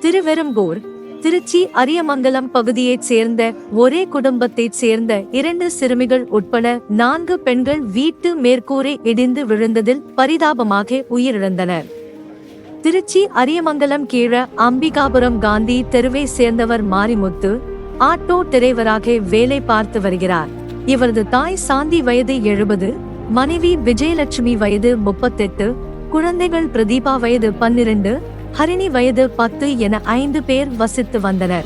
திருவெரும்பூர் திருச்சி அரியமங்கலம் பகுதியைச் சேர்ந்த ஒரே குடும்பத்தைச் சேர்ந்த இரண்டு சிறுமிகள் உட்பட நான்கு பெண்கள் வீட்டு மேற்கூரை இடிந்து விழுந்ததில் பரிதாபமாக உயிரிழந்தனர். திருச்சி அரியமங்கலம் கீழ அம்பிகாபுரம் காந்தி தெருவை சேர்ந்தவர் மாரிமுத்து ஆட்டோ டிரைவராக வேலை பார்த்து வருகிறார். இவரது தாய் சாந்தி வயது எழுபது மனைவி விஜயலட்சுமி வயது முப்பத்தெட்டு குழந்தைகள் பிரதீபா வயது பன்னிரண்டு ஹரிணி வயது பத்து என ஐந்து பேர் வசித்து வந்தனர்.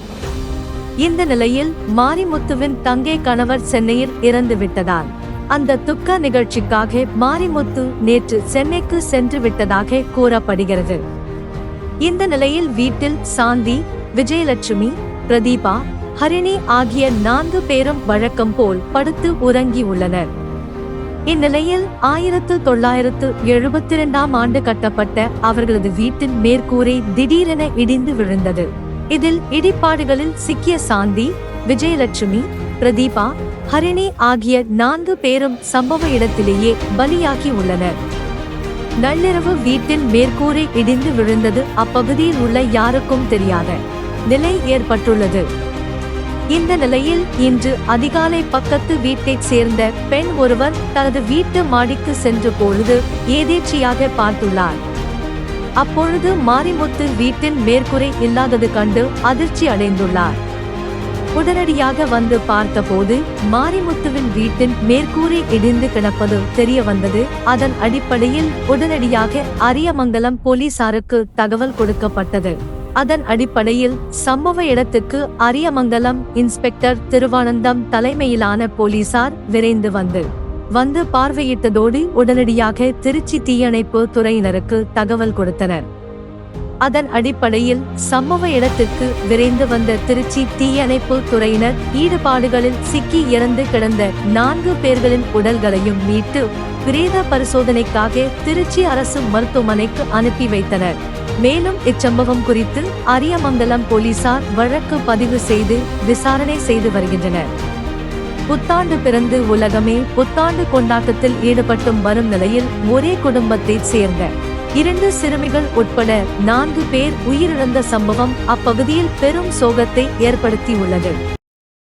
இந்த நிலையில் மாரிமுத்துவின் தங்கை கணவர் சென்னையில் இறந்து விட்டதால் அந்த துக்க நிகழ்ச்சிக்காக மாரிமுத்து நேற்று சென்னைக்கு சென்று விட்டதாக கூறப்படுகிறது. இந்த நிலையில் வீட்டில் சாந்தி விஜயலட்சுமி பிரதீபா ஹரிணி ஆகிய நான்கு பேரும் வழக்கம் போல் படுத்து உறங்கி உள்ளனர் இந்நிலையில் ஆயிரத்து தொள்ளாயிரத்து எழுபத்தி இரண்டாம் ஆண்டு கட்டப்பட்ட அவர்களது வீட்டின் மேற்கூரை திடீரென இடிந்து விழுந்தது. இதில் இடிபாடுகளில் சிக்கிய சாந்தி விஜயலட்சுமி பிரதீபா ஹரிணி ஆகிய நான்கு பேரும் சம்பவ இடத்திலேயே பலியாகி உள்ளனர். நள்ளிரவு வீட்டின் மேற்கூரை இடிந்து விழுந்தது அப்பகுதியில் உள்ள யாருக்கும் தெரியாத நிலை ஏற்பட்டுள்ளது. இந்த நிலையில் இன்று அதிகாலை பக்கத்து வீட்டைச் சேர்ந்த பெண் ஒருவர் தனது வீட்டு மாடிக்கு சென்ற பொழுது ஏதேச்சியாக பார்த்துள்ளார். அப்பொழுது மாரிமுத்து வீட்டின் மேற்கூரை இல்லாதது கண்டு அதிர்ச்சி அடைந்துள்ளார். உடனடியாக வந்து பார்த்தபோது மாரிமுத்துவின் வீட்டின் மேற்கூரை இடிந்து கிடப்பது தெரிய வந்தது அதன் அடிப்படையில் உடனடியாக அரியமங்கலம் போலீசாருக்கு தகவல் கொடுக்கப்பட்டது. அதன் அடிப்படையில் சம்பவ இடத்துக்கு அரியமங்கலம் இன்ஸ்பெக்டர் திருவானந்தம் தலைமையிலான போலீசார் விரைந்து வந்து வந்து பார்வையிட்டதோடு உடனடியாக திருச்சி தீயணைப்பு துறையினருக்கு தகவல் கொடுத்தனர். அதன் அடிப்படையில் சம்பவ இடத்துக்கு விரைந்து வந்த திருச்சி தீயணைப்பு துறையினர் ஈடுபாடுகளில் சிக்கி இறந்து கிடந்த நான்கு பேர்களின் உடல்களையும் மீட்டு பிரேத பரிசோதனைக்காக திருச்சி அரசு மருத்துவமனைக்கு அனுப்பி வைத்தனர். மேலும் இச்சம்பவம் குறித்து அரியமங்கலம் போலீசார் வழக்கு பதிவு செய்து விசாரணை செய்து வருகின்றனர். புத்தாண்டு பிறந்து உலகமே புத்தாண்டு கொண்டாட்டத்தில் ஈடுபட்டும் வரும் நிலையில் ஒரே குடும்பத்தைச் சேர்ந்த இரண்டு சிறுமிகள் உட்பட நான்கு பேர் உயிரிழந்த சம்பவம் அப்பகுதியில் பெரும் சோகத்தை ஏற்படுத்தியுள்ளது.